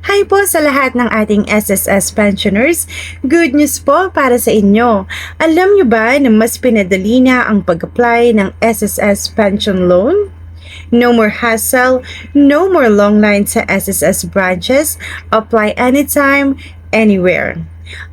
Hi po sa lahat ng ating SSS pensioners. Good news po para sa inyo. Alam nyo ba na mas pinadali na ang pag-apply ng SSS pension loan? No more hassle, no more long lines sa SSS branches. Apply anytime, anywhere.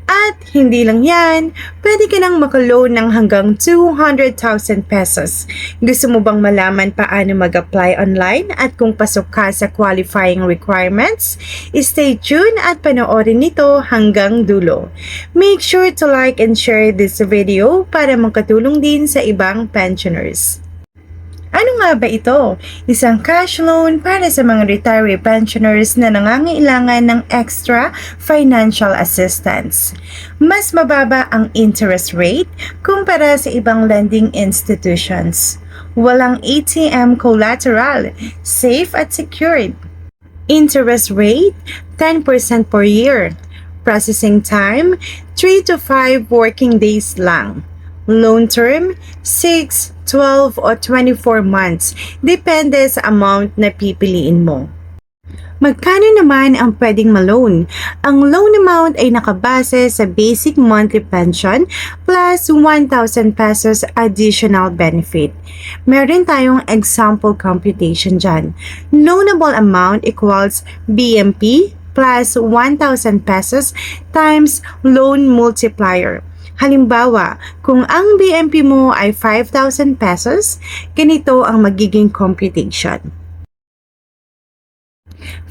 At hindi lang yan, pwede ka nang makaloan ng hanggang 200,000 pesos. Gusto mo bang malaman paano mag-apply online at kung pasok ka sa qualifying requirements? Stay tuned at panoorin nito hanggang dulo. Make sure to like and share this video para makatulong din sa ibang pensioners. Nga ba ito? Isang cash loan para sa mga retiree pensioners na nangangailangan ng extra financial assistance. Mas mababa ang interest rate kumpara sa ibang lending institutions. Walang ATM collateral, safe at secured. Interest rate, 10% per year. Processing time, 3 to 5 working days lang. Loan term, 6, 12, o 24 months. Depende sa amount na pipiliin mo. Magkano naman ang pwedeng maloan? Ang loan amount ay nakabase sa basic monthly pension plus 1,000 pesos additional benefit. Meron tayong example computation dyan. Loanable amount equals BMP plus 1,000 pesos times loan multiplier. Halimbawa, kung ang BMP mo ay 5,000 pesos, ganito ang magiging computation.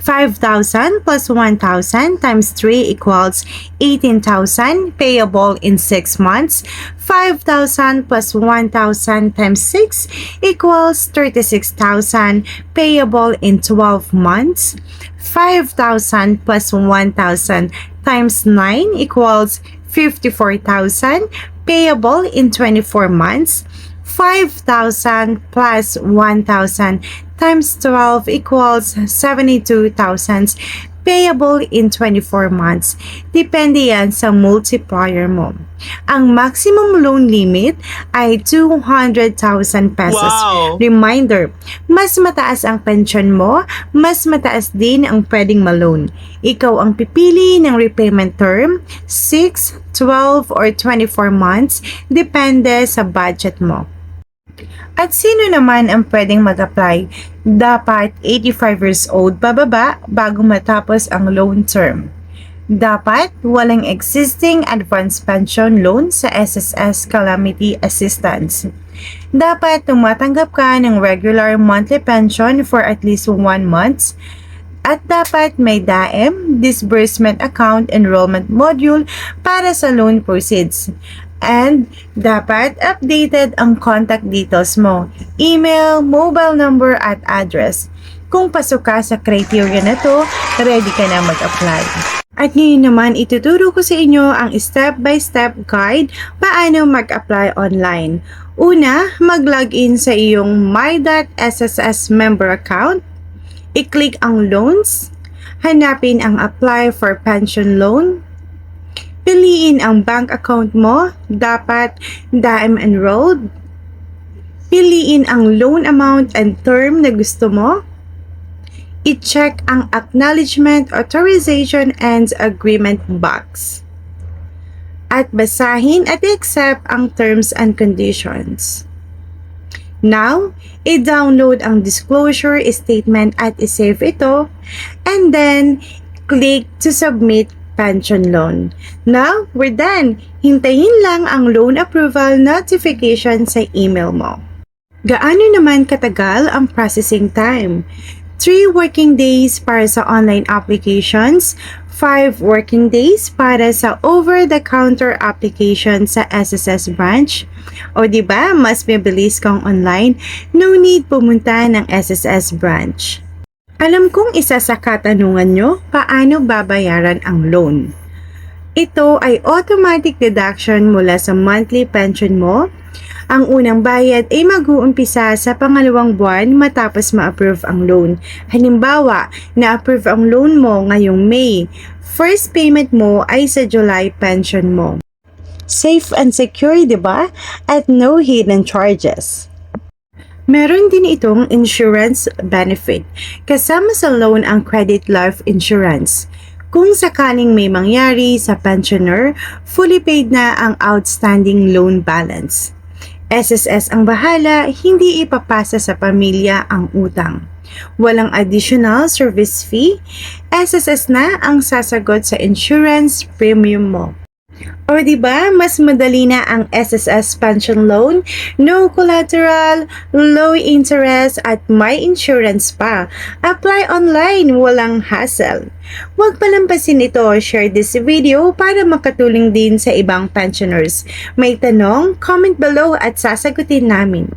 5,000 plus 1,000 times 3 equals 18,000 payable in 6 months. 5,000 plus 1,000 times 6 equals 36,000 payable in 12 months. 5,000 plus 1,000 times 9 equals 54,000 payable in 24 months. 5,000 plus 1,000 times 12 equals 72,000 payable in 24 months. Depende yan sa multiplier mo. Ang maximum loan limit ay 200,000 pesos. Wow! Reminder, mas mataas ang pension mo, mas mataas din ang pwedeng maloan. Ikaw ang pipili ng repayment term, 6, 12, or 24 months, depende sa budget mo. At sino naman ang pwedeng mag-apply? Dapat 85 years old pababa bago matapos ang loan term. Dapat walang existing advance pension loan sa SSS Calamity Assistance. Dapat tumatanggap ka ng regular monthly pension for at least 1 month at dapat may DAEM, Disbursement Account Enrollment Module para sa loan proceeds. And dapat updated ang contact details mo, email, mobile number at address. Kung pasok ka sa criteria na to, ready ka na mag-apply. At ngayon naman, ituturo ko sa inyo ang step-by-step guide paano mag-apply online. Una, mag-login sa iyong my.sss member account. I-click ang loans. Hanapin ang apply for pension loan. Piliin ang bank account mo. Dapat DAM enrolled. Piliin ang loan amount and term na gusto mo. I-check ang Acknowledgement Authorization and Agreement box. At basahin at accept ang terms and conditions. Now, i-download ang disclosure statement at i-save ito. And then, click to submit pension loan. Now, we're done. Hintayin lang ang loan approval notification sa email mo. Gaano naman katagal ang processing time? 3 working days para sa online applications, 5 working days para sa over-the-counter application sa SSS branch. O di ba, mas mabilis kang online, no need pumunta ng SSS branch. Alam kong isa sa katanungan nyo, paano babayaran ang loan? Ito ay automatic deduction mula sa monthly pension mo. Ang unang bayad ay mag-uumpisa sa pangalawang buwan matapos ma-approve ang loan. Halimbawa, na-approve ang loan mo ngayong May. First payment mo ay sa July pension mo. Safe and secure, di ba? At no hidden charges. Meron din itong insurance benefit. Kasama sa loan ang credit life insurance. Kung sakaling may mangyari sa pensioner, fully paid na ang outstanding loan balance. SSS ang bahala, hindi ipapasa sa pamilya ang utang. Walang additional service fee, SSS na ang sasagot sa insurance premium mo. O di ba, mas madali na ang SSS pension loan, no collateral, low interest at may insurance pa. Apply online, walang hassle. Huwag palampasin ito, share this video para makatulong din sa ibang pensioners. May tanong, comment below at sasagutin namin.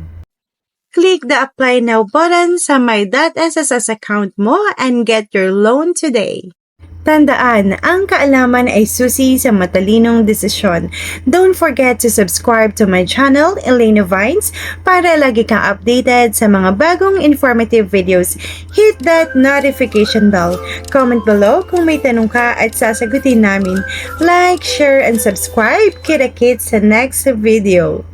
Click the apply now button sa my.sss account mo and get your loan today. Tandaan, ang kaalaman ay susi sa matalinong desisyon. Don't forget to subscribe to my channel, Elena Vines, para lagi kang updated sa mga bagong informative videos. Hit that notification bell. Comment below kung may tanong ka at sasagutin namin. Like, share, and subscribe. Kita-kits sa next video.